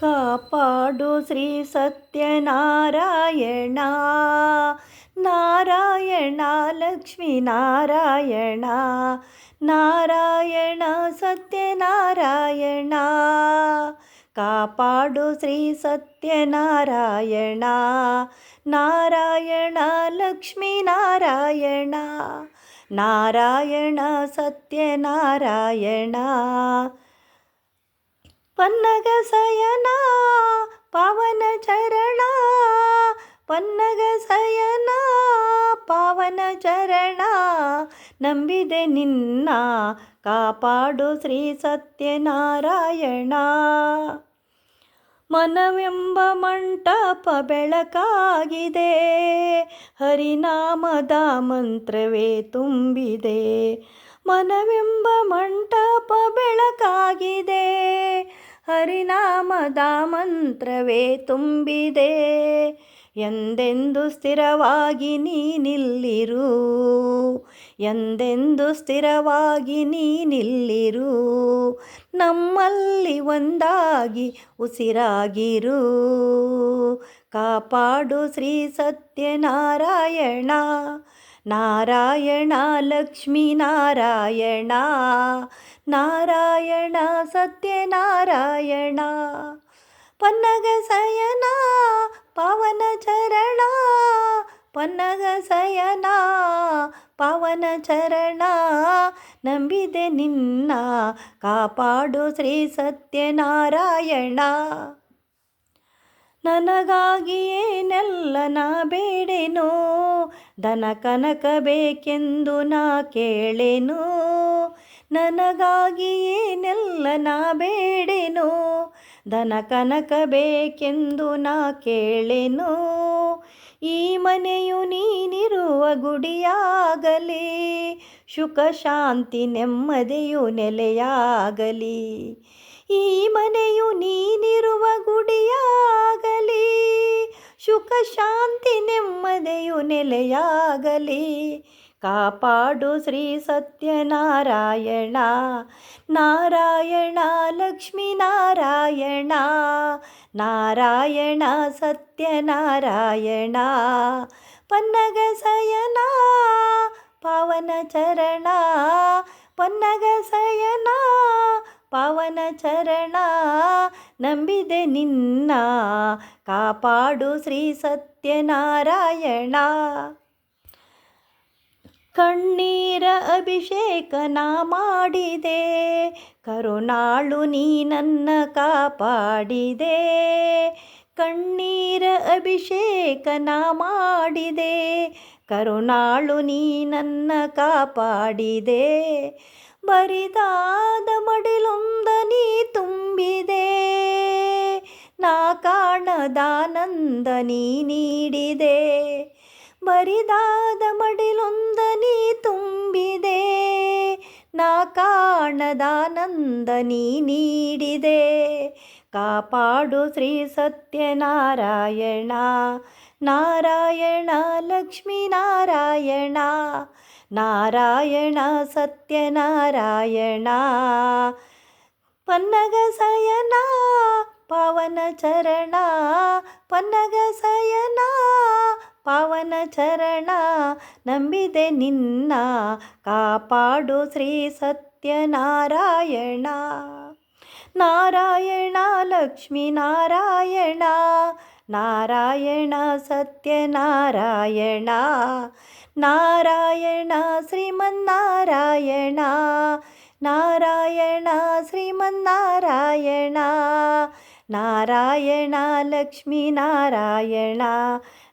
ಕಾಪಾಡು ಶ್ರೀ ಸತ್ಯನಾರಾಯಣ. ನಾರಾಯಣ ಲಕ್ಷ್ಮೀ ನಾರಾಯಣ. ನಾರಾಯಣ ಸತ್ಯನಾರಾಯಣ. ಕಾಪಾಡು ಶ್ರೀ ಸತ್ಯನಾರಾಯಣ. ನಾರಾಯಣ ಲಕ್ಷ್ಮೀ ನಾರಾಯಣ. ನಾರಾಯಣ ಸತ್ಯನಾರಾಯಣ. ಪನ್ನಗ ಸಯನ, ಪಾವನ ಚರಣ. ಪನ್ನಗ ಸಯನ, ಪಾವನ ಚರಣ. ನಂಬಿದೆ ನಿನ್ನ, ಕಾಪಾಡು ಶ್ರೀ ಸತ್ಯನಾರಾಯಣ. ಮನವೆಂಬ ಮಂಟಪ ಬೆಳಕಾಗಿದೆ, ಹರಿನಾಮದ ಮಂತ್ರವೇ ತುಂಬಿದೆ. ಮನವೆಂಬ ಮಂಟಪ ಬೆಳಕಾಗಿದೆ ಹರಿನಾಮದ ಮಂತ್ರವೇ ತುಂಬಿದೆ. ಎಂದೆಂದು ಸ್ಥಿರವಾಗಿ ನೀ ನಿಲ್ಲಿರು? ಎಂದೆಂದು ಸ್ಥಿರವಾಗಿ ನೀ ನಿಲ್ಲಿರು? ನಮ್ಮಲ್ಲಿ ಒಂದಾಗಿ ಉಸಿರಾಗಿರು. ಕಾಪಾಡು ಶ್ರೀ ಸತ್ಯನಾರಾಯಣ. ನಾರಾಯಣ, ಲಕ್ಷ್ಮೀ ನಾರಾಯಣ ನಾರಾಯಣ, ಸತ್ಯನಾರಾಯಣ ಪನ್ನಗ ಸಯನ ಪಾವನ ಚರಣ ಪನ್ನಗ ಸಯನ ಪಾವನ ಚರಣ ನಂಬಿದೆ ನಿನ್ನ, ಕಾಪಾಡು ಶ್ರೀ ಸತ್ಯನಾರಾಯಣ. ನೆಲ್ಲನ ಬೇಡೆನು ದನ ಕನಕ ಬೇಕೆಂದು ನಾ ಕೇಳೆನು. ನನಗಾಗಿ ಏನೆಲ್ಲ ನಾ ಬೇಡೆನು. ದನ ಕನಕ ಬೇಕೆಂದು ನಾ ಕೇಳೆನು. ಈ ಮನೆಯು ನೀನಿರುವ ಗುಡಿಯಾಗಲಿ, ಸುಖ ಶಾಂತಿ ನೆಮ್ಮದಿಯು ನೆಲೆಯಾಗಲಿ. ಈ ಮನೆಯು ನೀನಿರುವ ಗುಡಿಯಾಗಲಿ, ಸುಖ ಶಾಂತಿ ನೆಮ್ಮದಿಯು ನೆಲೆಯಾಗಲಿ. ಕಾಪಾಡು ಶ್ರೀ ಸತ್ಯನಾರಾಯಣ. ನಾರಾಯಣ ಲಕ್ಷ್ಮೀ ನಾರಾಯಣ. ನಾರಾಯಣ ಸತ್ಯನಾರಾಯಣ. ಪನ್ನಗ ಸಯನ ಪಾವನ ಚರಣ. ಪನ್ನಗ ಸಯನ ಪಾವನ ಚರಣ. ನಂಬಿದೆ ನಿನ್ನ, ಕಾಪಾಡು ಶ್ರೀ ಸತ್ಯನಾರಾಯಣ. ಕಣ್ಣೀರ ಅಭಿಷೇಕನ ಮಾಡಿದೆ, ಕರುಣಾಳು ನೀ ನನ್ನ ಕಾಪಾಡಿದೆ. ಕಣ್ಣೀರ ಅಭಿಷೇಕನ ಮಾಡಿದೆ, ಕರುಣಾಳು ನೀ ನನ್ನ ಕಾಪಾಡಿದೆ. ಬರಿದಾದ ಮಡಿಲೊಂದ ನೀ ತುಂಬಿದೆ ಕಾಣದಾನಂದ ನೀ ನೀಡಿದೆ. ಬರಿದಾದ ಮಡಿಲೊಂದ ನೀ ತುಂಬಿದೆ. ನಾ ಕಾಣದಾನಂದ ನೀ ನೀಡಿದೆ. ಕಾಪಾಡು ಶ್ರೀ ಸತ್ಯನಾರಾಯಣ. ನಾರಾಯಣ ಲಕ್ಷ್ಮೀ ನಾರಾಯಣ. ನಾರಾಯಣ ಸತ್ಯನಾರಾಯಣ. ಪನ್ನಗ ಪಾವನ ಚರಣ, ಪನ್ನಗ ಸಯನ. ಪಾವನ ಚರಣ, ನಂಬಿದೆ ನಿನ್ನ, ಕಾಪಾಡು ಶ್ರೀ ಸತ್ಯನಾರಾಯಣ. ನಾರಾಯಣ, ಲಕ್ಷ್ಮೀ ನಾರಾಯಣ. ನಾರಾಯಣ, ಸತ್ಯನಾರಾಯಣ. ನಾರಾಯಣ, ಶ್ರೀಮನ್ನಾರಾಯಣ. ನಾರಾಯಣ, ಶ್ರೀಮನ್ನಾರಾಯಣ. नारायणा लक्ष्मीनारायणा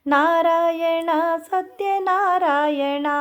नारायणा सत्यनारायणा।